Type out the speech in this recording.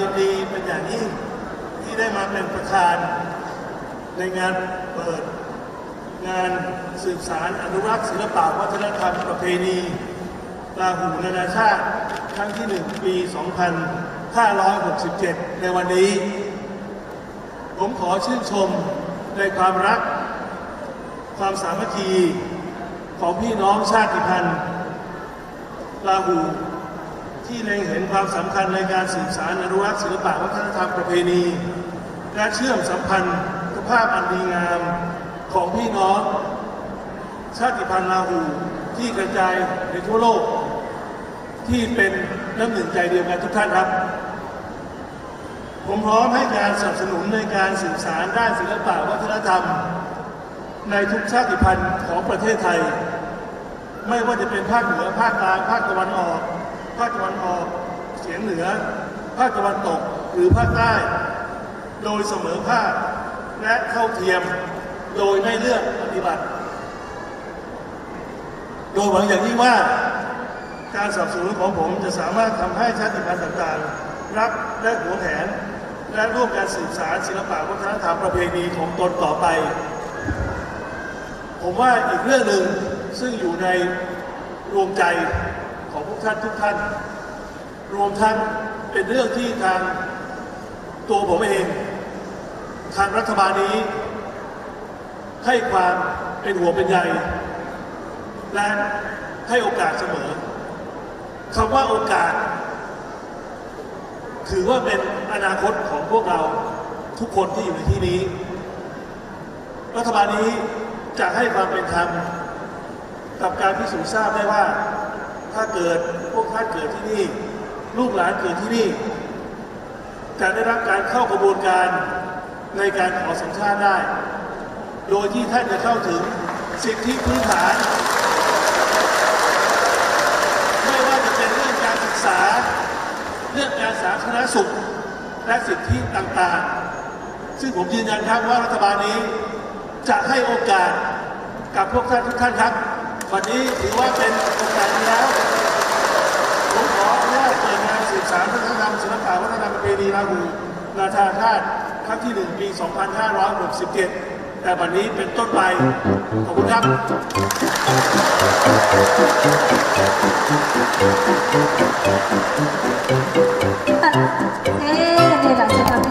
ยินดีเป็นอย่างยิ่งที่ได้มาเป็นประธาน ในงานเปิด งานสืบสารอนุรักษ์ศิลปะวัฒนธรรมประเพณีลาหูนานาชาติครั้งที่ 1 ปี 2567 ในวันนี้ ผมขอชื่นชมในความรัก ความสามัคคีของพี่น้องชาติพันธุ์ลาหู ที่เล็งเห็นความสำคัญในการสืบสารอนุรักษ์ศิลปะวัฒนธรรมประเพณี และเชื่อมสัมพันธ์ภาพอันดีงามของพี่น้องชาติพันธุ์ลาหูที่กระจายในทั่วโลก ที่เป็นน้ำหนึ่งใจเดียวกันทุกท่านครับ ผมพร้อมให้การสนับสนุนในการสื่อสารด้านศิลปะวัฒนธรรม ในทุกชาติพันธุ์ของประเทศไทย ไม่ว่าจะเป็นภาคเหนือภาคกลางภาคตะวันออก ภาคตะวันออกเฉียงเหนือ ภาคตะวันตกหรือภาคใต้ โดยเสมอภาคและเท่าเทียมโดยไม่เลือกปฏิบัติ โดยหวังอย่างยิ่งว่า การสนับสนุนของผมจะสามารถทำให้ชาติพันธุ์ต่างๆ รักและหวงแหน และร่วมการสืบสารศิลปะวัฒนธรรมประเพณีของตนต่อไป ผมว่าอีกเรื่องหนึ่งซึ่งอยู่ในรวมใจ ของพวกท่านทุกท่าน รวมทั้งเป็นเรื่องที่ทางตัวผมเอง ทางรัฐบาลนี้ ให้ความเป็นห่วเป็นใยและให้โอกาสเสมอคำว่าโอกาส ถือว่าเป็นอนาคตของพวกเราทุกคนที่อยู่ในที่นี้ รัฐบาลนี้จะให้ความเป็นธรรมกับการพิสูจน์ทราบได้ว่า ถ้าเกิดพวกท่านเกิดที่นี่ ลูกหลานเกิดที่นี่ จะได้รับการเข้ากระบวนการในการขอสัญชาติได้ โดยที่ท่านจะเข้าถึงสิทธิพื้นฐาน ไม่ว่าจะเป็นเรื่องการศึกษา เรื่องการสาธารณสุข และสิทธิต่างๆ ซึ่งผมยืนยันครับว่ารัฐบาลนี้จะให้โอกาสกับพวกท่านทุกท่านครับ วันนี้ถือว่าเป็นโอกาสแล้วผมขออนุญาตเปิดงานสืบสารวัฒนธรรมศิลปะวัฒนธรรมประเพณีลาหูนาชาธาตุครั้งที่หนึ่งปี 2567 แต่วันนี้เป็นต้นไป ขอบคุณครับ เอ๊ะเดี๋ยวจะทำ